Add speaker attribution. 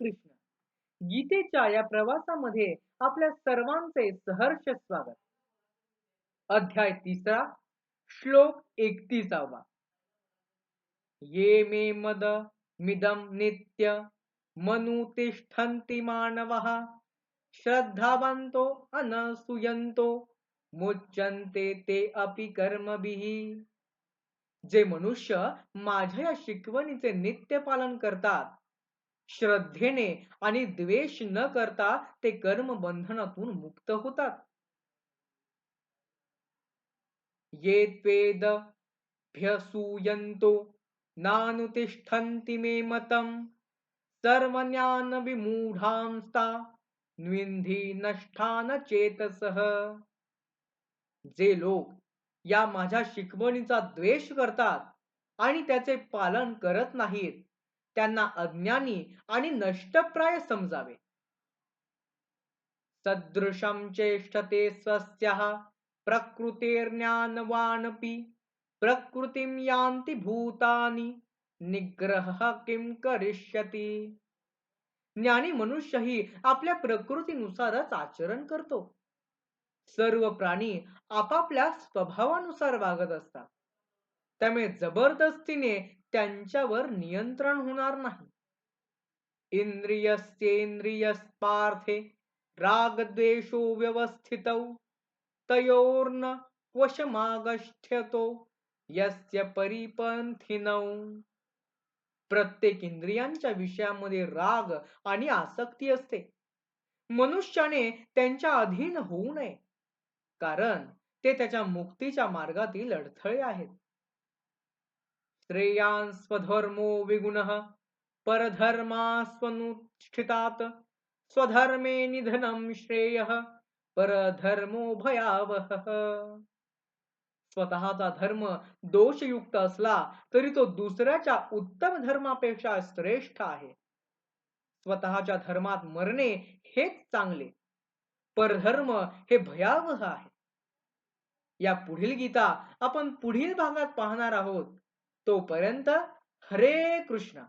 Speaker 1: कृष्ण गीतेच्या या प्रवासामध्ये आपल्या सर्वांचे सहर्ष स्वागत. अध्याय तिसरा श्लोक एकतीसावा. ये मे मद मिदम नित्य मनुतिष्ठन्ति मानवः श्रद्धावन्तो अनसूयन्तो मुच्यन्ते ते अपि कर्मभिः. जे मनुष्य माझ्या या शिकवणीचे नित्य पालन करतात श्रद्धेने आणि द्वेष न करता ते कर्म बंधनातून मुक्त होतात. ये त्वेद भ्यसूयन्तो नानुतिष्ठन्ति मे मतम सर्वज्ञान विमूढांस्ता न्विंधी नष्ठान चेतसह जे लोक या माझ्या शिकवणीचा द्वेष करतात आणि त्याचे पालन करत नाहीत त्यांना अज्ञानी आणि नष्टप्राय समजावे. सदृशम चेष्टते स्वस्य प्रकृतिर्ज्ञानवानपि प्रकृतीम यांती भूतानी निग्रह किम करिष्यती? ज्ञानी मनुष्यही आपल्या प्रकृतीनुसारच आचरण करतो. सर्व प्राणी आपापल्या स्वभावानुसार वागत असतात. त्यामुळे जबरदस्तीने त्यांच्यावर नियंत्रण होणार नाही. इंद्रियस्तेंद्रियस्पार्थे रागद्वेषो व्यवस्थित तयोर्न वशमागष्ठ्यतो यस्य परिपंथिनौ प्रत्येक इंद्रियांच्या विषयामध्ये राग आणि आसक्ती असते. मनुष्याने त्यांच्या अधीन होऊ नये कारण ते त्याच्या मुक्तीच्या मार्गातील अडथळे आहेत. श्रेयान स्वधर्मो विगुण परधर्मास्वनुष्ठितात स्वधर्मे निधनं श्रेयः परधर्मो भयावहः। स्वतःचा धर्म दोषयुक्त असला तरी तो दुसऱ्याच्या उत्तम धर्मापेक्षा श्रेष्ठ आहे. स्वतःच्या धर्मात मरणे हेच चांगले. परधर्म हे भयावह आहे. या पुढील गीता आपण पुढील भागात पाहणार आहोत. तोपर्यंत हरे कृष्णा.